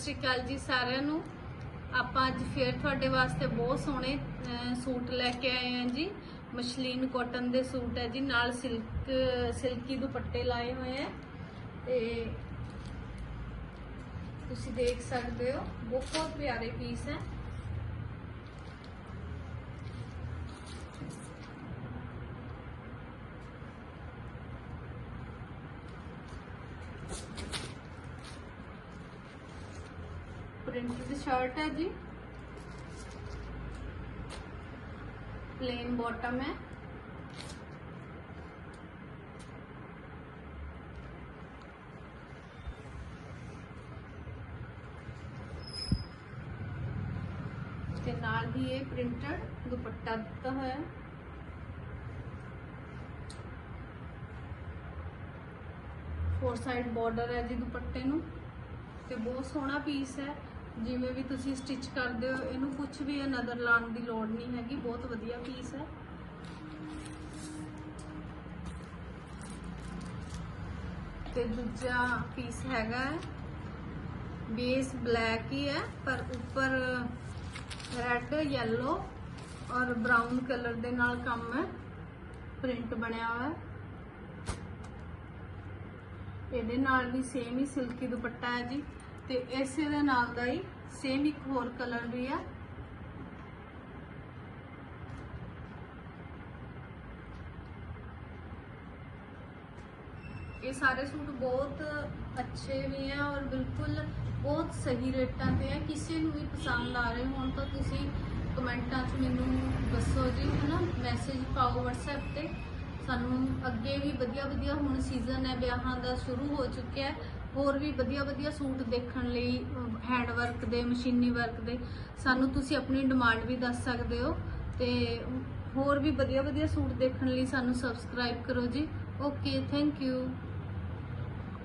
ਸਤਿ ਸ਼੍ਰੀ ਅਕਾਲ ਜੀ ਸਾਰਿਆਂ ਨੂੰ। ਆਪਾਂ ਅੱਜ ਫੇਰ ਤੁਹਾਡੇ ਵਾਸਤੇ ਬਹੁਤ ਸੋਹਣੇ ਸੂਟ ਲੈ ਕੇ ਆਏ ਹਾਂ ਜੀ। ਮਸ਼ਲੀਨ ਕਾਟਨ ਦੇ ਸੂਟ ਹੈ ਜੀ, ਨਾਲ ਸਿਲਕ ਸਿਲਕੀ ਦੁਪੱਟੇ ਲਾਏ ਹੋਏ ਆ ਤੇ ਤੁਸੀਂ ਦੇਖ ਸਕਦੇ ਹੋ, ਬਹੁਤ ਪਿਆਰੇ ਪੀਸ ਹੈ। ਪ੍ਰਿੰਟਡ ਸ਼ਰਟ ਹੈ ਜੀ प्लेन बॉटम है ਤੇ ਨਾਲ ਹੀ ਇਹ ਪ੍ਰਿੰਟਡ ਦੁਪੱਟਾ ਦਿੱਤਾ ਹੋਇਆ ਹੈ ਫੋਰ ਸਾਈਡ ਬਾਰਡਰ ਹੈ ਜੀ ਦੁਪੱਟੇ ਨੂੰ ਤੇ ਬਹੁਤ ਸੋਹਣਾ ਪੀਸ ਹੈ ਜਿਵੇਂ ਵੀ ਤੁਸੀਂ ਸਟਿਚ ਕਰਦੇ ਹੋ, ਇਹਨੂੰ ਕੁਝ ਵੀ ਨਜ਼ਰ ਲਾਉਣ ਦੀ ਲੋੜ ਨਹੀਂ ਹੈਗੀ, ਬਹੁਤ ਵਧੀਆ ਪੀਸ ਹੈ। ਤੇ ਦੂਜਾ ਪੀਸ ਹੈਗਾ ਬੇਸ ਬਲੈਕ ਹੀ ਹੈ, ਪਰ ਉੱਪਰ ਰੈੱਡ ਯੈਲੋ ਔਰ ਬਰਾਊਨ ਕਲਰ ਦੇ ਨਾਲ ਕੰਮ ਹੈ। ਪ੍ਰਿੰਟ ਬਣਿਆ ਹੋਇਆ ਹੈ। ਇਹਦੇ ਨਾਲ ਵੀ ਸੇਮ ਹੀ ਸਿਲਕੀ ਦੁਪੱਟਾ ਹੈ ਜੀ। ਤੇ ਇਸੇ ਦੇ ਨਾਲ ਦਾ ਹੀ ਸੇਮ ਇੱਕ ਹੋਰ ਕਲਰ ਵੀ ਆ। ਇਹ ਸਾਰੇ ਸੂਟ ਬਹੁਤ ਅੱਛੇ ਵੀ ਹੈ ਔਰ ਬਿਲਕੁਲ ਬਹੁਤ ਸਹੀ ਰੇਟਾਂ ਤੇ ਹੈ ਕਿਸੇ ਨੂੰ ਵੀ ਪਸੰਦ ਆ ਰਹੇ ਹੋਣ ਤਾਂ ਤੁਸੀਂ ਕਮੈਂਟਾਂ 'ਚ ਮੈਨੂੰ ਦੱਸੋ ਜੀ, ਹਨਾ? ਮੈਸੇਜ ਪਾਓ WhatsApp ਤੇ। ਸਾਨੂੰ ਅੱਗੇ ਵੀ ਵਧੀਆ ਵਧੀਆ ਹੁਣ ਸੀਜ਼ਨ ਹੈ, ਵਿਆਹਾਂ ਦਾ ਸ਼ੁਰੂ ਹੋ ਚੁੱਕਿਆ ਹੈ। ਹੋਰ ਵੀ ਵਧੀਆ ਵਧੀਆ ਸੂਟ ਦੇਖਣ ਲਈ ਹੈਂਡ ਵਰਕ ਦੇ, ਮਸ਼ੀਨੀ ਵਰਕ ਦੇ, ਸਾਨੂੰ ਤੁਸੀਂ ਆਪਣੀ ਡਿਮਾਂਡ ਵੀ ਦੱਸ ਸਕਦੇ ਹੋ ਤੇ ਹੋਰ ਵੀ ਵਧੀਆ ਵਧੀਆ ਸੂਟ ਦੇਖਣ ਲਈ ਸਾਨੂੰ ਸਬਸਕ੍ਰਾਈਬ ਕਰੋ ਜੀ। Okay thank you